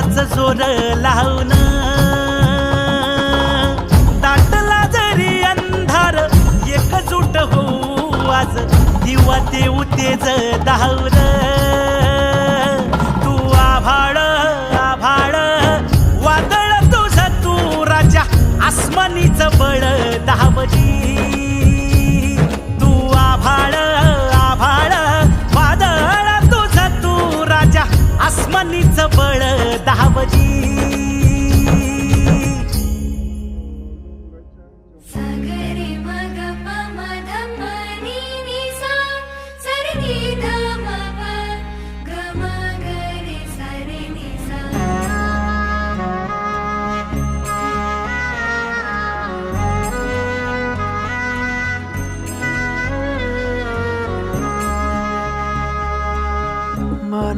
मनकटाच जोर लावून दाटला जरी अंधार एकजूट होऊ आज. दिवा देऊ तेज धावर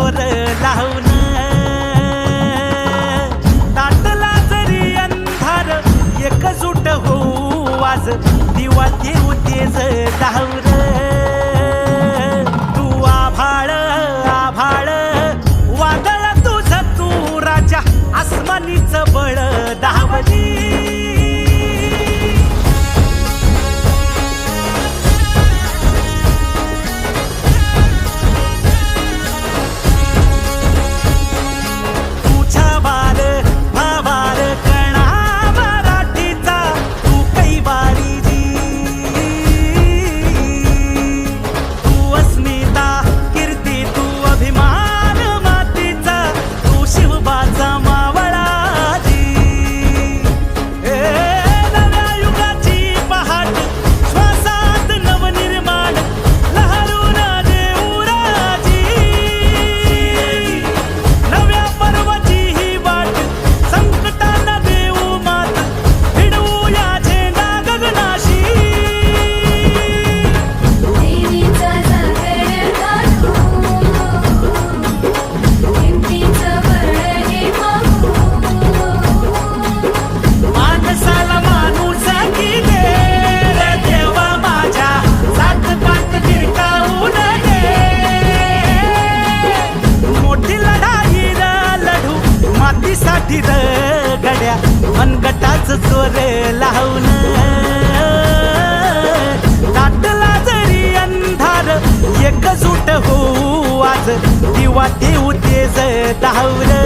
मनकटाच जोर लावून. दाटला जरी अंधार एकजूट होऊ आज दिवा देऊ तेज धावर तू आभाळ आभाळ वादळ तुझ तू राजा आसमानीच बळ धावली मातीसाठी गड्या मनगटाच चोर लावून दाटला जरी अंधार एकजूट होऊ आज दिवा देऊ तेज धावलं